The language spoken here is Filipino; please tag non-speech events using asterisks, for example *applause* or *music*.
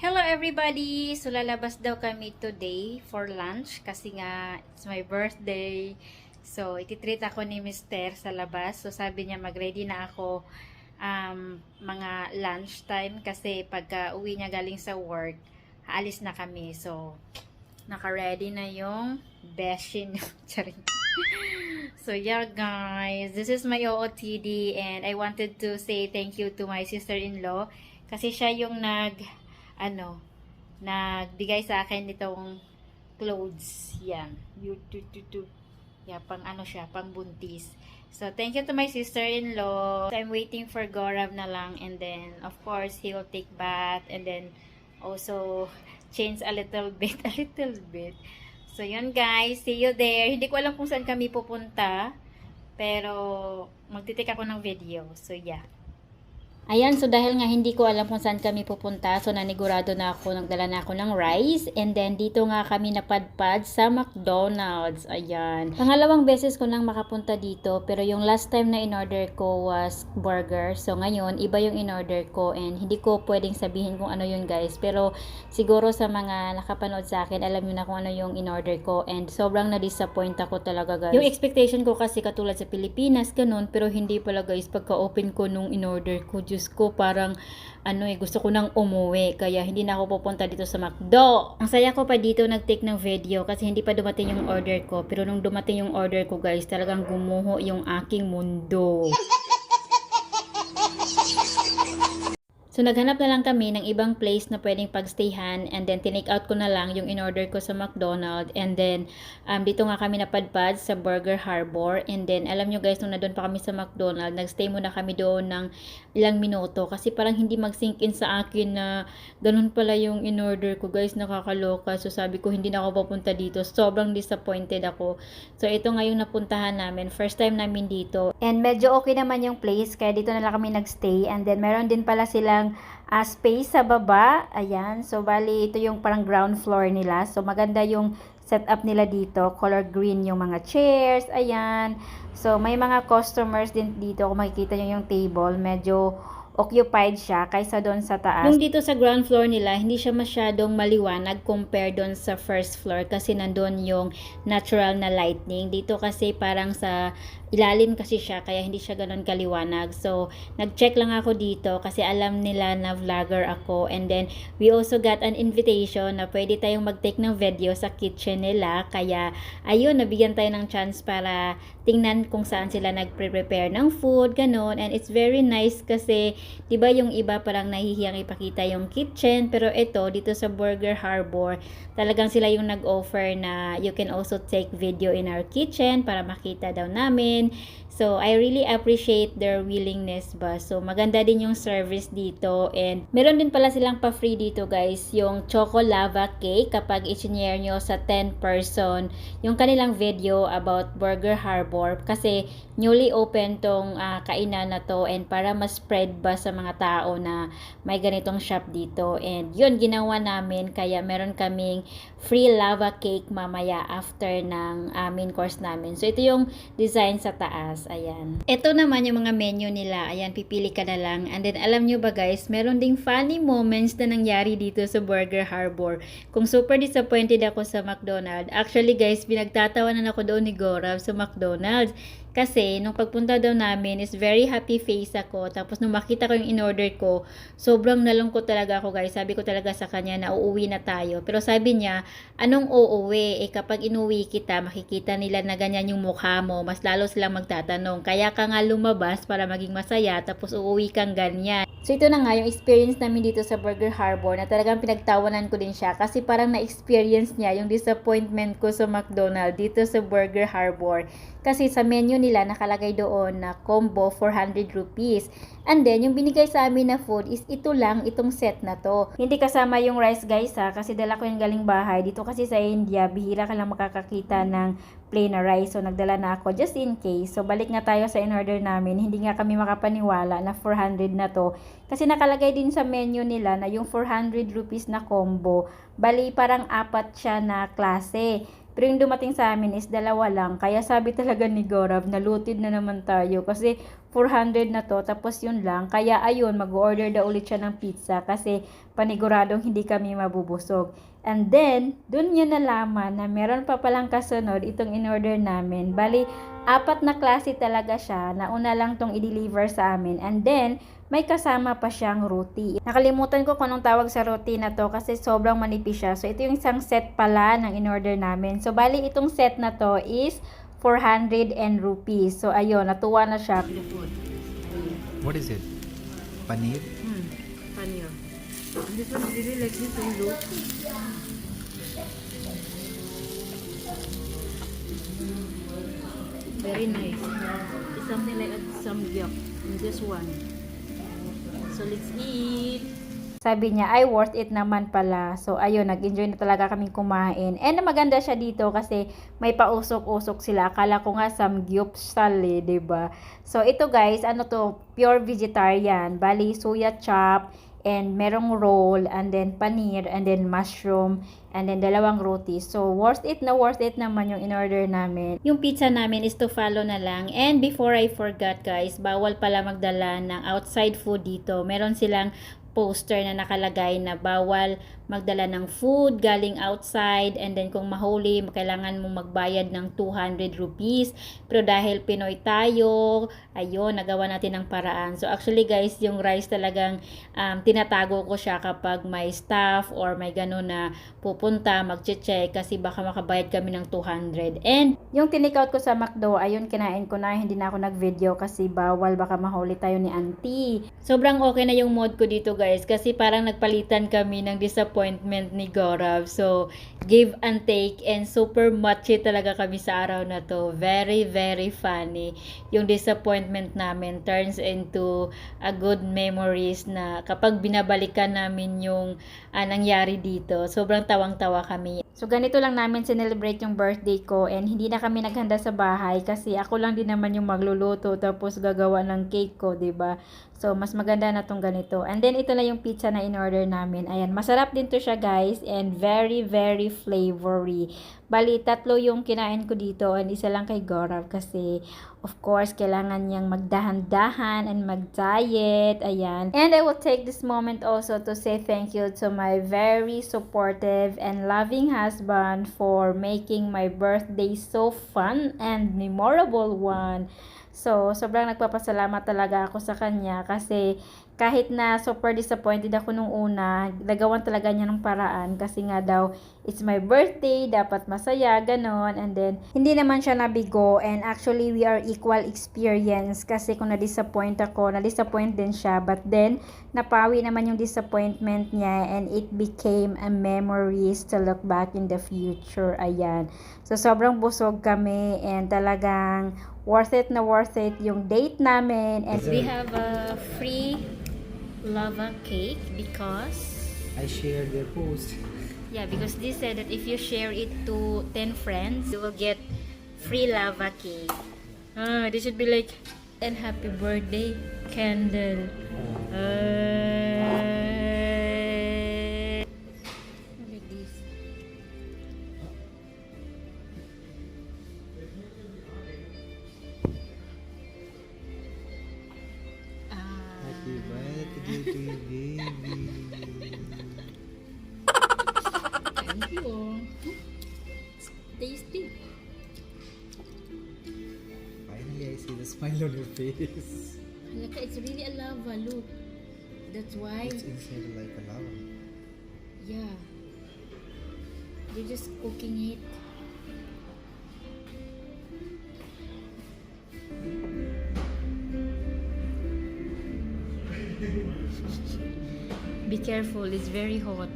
Hello everybody! So lalabas daw kami today for lunch kasi nga it's my birthday. So ititreat ako ni Mister sa labas. So sabi niya mag-ready na ako um, mga lunch time kasi pagka uwi niya galing sa work, aalis na kami. So naka-ready na yung beshin. *laughs* Charing. So yeah guys, this is my OOTD and I wanted to say thank you to my sister-in-law kasi siya yung nag ano, nagbigay sa akin nitong clothes. Yan. You, tu. Yeah, pang ano siya, pang buntis. So, thank you to my sister-in-law. I'm waiting for Gorav na lang and then, of course, he will take bath and then also change a little *laughs* bit, a little bit. So, yun guys. See you there. Hindi ko alam kung saan kami pupunta. Pero, magtitik ako ng video. So, yeah. Ayan, so dahil nga hindi ko alam kung saan kami pupunta, so nanigurado na ako, nagdala na ako ng rice, and then dito nga kami napadpad sa McDonald's. Ayan. Pangalawang beses ko nang makapunta dito, pero yung last time na in-order ko was burger. So ngayon, iba yung in-order ko, and hindi ko pwedeng sabihin kung ano yun guys. Pero siguro sa mga nakapanood sa akin, alam nyo na kung ano yung in-order ko, and sobrang na-disappoint ako talaga guys. Yung expectation ko kasi katulad sa Pilipinas, ganun, pero hindi pala guys, pagka-open ko nung in-order ko, Diyos ko, parang ano eh, gusto ko nang umuwi. Kaya hindi na ako pupunta dito sa McDo. Ang saya ko pa dito nag-take ng video kasi hindi pa dumating yung order ko. Pero nung dumating yung order ko guys, talagang gumuho yung aking mundo. So, naghanap na lang kami ng ibang place na pwedeng pagstayhan and then tinake out ko na lang yung in-order ko sa McDonald's and then um, dito nga kami napadpad sa Burger Harbor and then alam nyo guys, nung na doon pa kami sa McDonald's, nagstay muna kami doon ng ilang minuto kasi parang hindi mag-sink in sa akin na ganun pala yung in-order ko guys, nakakaloka. So, sabi ko hindi na ako papunta dito. Sobrang disappointed ako. So, ito nga yung napuntahan namin. First time namin dito. And medyo okay naman yung place kaya dito na lang kami nagstay and then meron din pala silang uh, space sa baba. Ayan. So, bali, ito yung parang ground floor nila. So, maganda yung setup nila dito. Color green yung mga chairs. Ayan. So, may mga customers din dito. Kung makikita nyo yung table, medyo occupied siya kaysa doon sa taas. Yung dito sa ground floor nila, hindi siya masyadong maliwanag compare doon sa first floor kasi nandun yung natural na lightning. Dito kasi parang sa ilalim kasi siya kaya hindi siya ganun kaliwanag. So, nag-check lang ako dito kasi alam nila na vlogger ako and then we also got an invitation na pwede tayong mag-take ng video sa kitchen nila. Kaya ayun, nabigyan tayo ng chance para tingnan kung saan sila nagpre-prepare ng food, ganun. And it's very nice kasi 'di ba yung iba parang nahihiyang ipakita yung kitchen pero ito dito sa Burger Harbor, talagang sila yung nag-offer na you can also take video in our kitchen para makita daw namin So, I really appreciate their willingness ba. So, maganda din yung service dito. And, meron din pala silang pa-free dito guys, yung Choco Lava Cake kapag i-share nyo sa 10 person yung kanilang video about Burger Harbor. Kasi, newly open tong uh, kainan na to and para mas spread ba sa mga tao na may ganitong shop dito. And, yun, ginawa namin. Kaya, meron kaming free lava cake mamaya after ng uh, main course namin. So, ito yung design sa taas. Ayan. Ito naman yung mga menu nila. Ayan, pipili ka na lang. And then, alam nyo ba guys, meron ding funny moments na nangyari dito sa Burger Harbor. Kung super disappointed ako sa McDonald's, actually guys, pinagtatawanan ako doon ni Gorav sa McDonald's. Kasi, nung pagpunta daw namin, is very happy face ako. Tapos, nung makita ko yung in-order ko, sobrang nalungkot talaga ako guys. Sabi ko talaga sa kanya na uuwi na tayo. Pero sabi niya, anong uuwi? Eh, kapag inuwi kita, makikita nila na ganyan yung mukha mo. Mas lalo silang magtatanong. Kaya ka nga lumabas para maging masaya, tapos uuwi kang ganyan. So, ito na nga yung experience namin dito sa Burger Harbor na talagang pinagtawanan ko din siya kasi parang na-experience niya yung disappointment ko sa McDonald's dito sa Burger Harbor. Kasi sa menu nila nakalagay doon na combo 400 rupees. And then, yung binigay sa amin na food is ito lang, itong set na to. Hindi kasama yung rice guys ha, kasi dala ko yung galing bahay. Dito kasi sa India, bihira ka lang makakakita ng plain na rice. So, nagdala na ako just in case. So, balik nga tayo sa in-order namin. Hindi nga kami makapaniwala na 400 na to. Kasi nakalagay din sa menu nila na yung 400 rupees na combo, bali parang apat siya na klase. Pero yung dumating sa amin is dalawa lang. Kaya sabi talaga ni Gorav, nalutid na naman tayo. Kasi 400 na to, tapos yun lang. Kaya ayun, mag-order daw ulit siya ng pizza kasi paniguradong hindi kami mabubusog. And then, dun niya nalaman na meron pa palang kasunod itong in-order namin. Bali, apat na klase talaga siya. Nauna lang tong i-deliver sa amin. And then, may kasama pa siyang roti. Nakalimutan ko kung anong tawag sa roti na to kasi sobrang manipis siya. So, ito yung isang set pala ng in-order namin. So, bali itong set na to is 400 and rupees. So, ayun, natuwa na siya. What is it? Paneer? Hmm, paneer. And this one really like this one look. Very nice. It's something like a samgyeop in this one. So let's eat. Sabi niya, ay worth it naman pala. So, ayun, nag-enjoy na talaga kaming kumain. And maganda siya dito kasi may pausok-usok sila. Akala ko nga samgyupsal eh, ba So, ito guys, ano to, pure vegetarian. Bali, suya chop, and merong roll, and then paneer, and then mushroom, and then dalawang roti. So, worth it na worth it naman yung in-order namin. Yung pizza namin is to follow na lang. And before I forgot guys, bawal pala magdala ng outside food dito. Meron silang poster na nakalagay na bawal magdala ng food galing outside and then kung mahuli kailangan mong magbayad ng 200 rupees. Pero dahil Pinoy tayo ayun nagawa natin ng paraan. So actually guys yung rice talagang um, tinatago ko siya kapag may staff or may gano'n na pupunta magche-check kasi baka makabayad kami ng 200 and yung tinikout ko sa McDo ayun kinain ko na hindi na ako nag-video kasi bawal baka mahuli tayo ni auntie. Sobrang okay na yung mood ko dito guys kasi parang nagpalitan kami ng disappointment ni Gaurav. So, give and take and super machi talaga kami sa araw na to. Very, very funny. Yung disappointment namin turns into a good memories na kapag binabalikan namin yung ah, nangyari dito, sobrang tawang-tawa kami. So, ganito lang namin sinelebrate yung birthday ko and hindi na kami naghanda sa bahay kasi ako lang din naman yung magluluto tapos gagawa ng cake ko, ba So, mas maganda na tong ganito. And then, ito na yung pizza na in-order namin. Ayan, masarap din to siya guys and very, very flavory. Bali, tatlo yung kinain ko dito and isa lang kay Gorav kasi of course, kailangan niyang magdahan-dahan and mag-diet. Ayan. And I will take this moment also to say thank you to my very supportive and loving husband for making my birthday so fun and memorable one. So, sobrang nagpapasalamat talaga ako sa kanya kasi kahit na super disappointed ako nung una, nagawan talaga niya ng paraan kasi nga daw, it's my birthday, dapat masaya, ganon. And then, hindi naman siya nabigo and actually, we are equal experience kasi kung na-disappoint ako, na-disappoint din siya. But then, napawi naman yung disappointment niya and it became a memories to look back in the future. Ayan. So, sobrang busog kami and talagang worth it na worth it yung date namin. And we have a free lava cake because I shared their post. yeah because they said that if you share it to 10 friends you will get free lava cake. Ah this should be like and happy birthday candle uh, Thank you. Tasty. Finally, I see the smile on your face. Look, it's really a lava. Look. That's why. It's inside like a lava. Yeah. They're just cooking it. Be careful, it's very hot.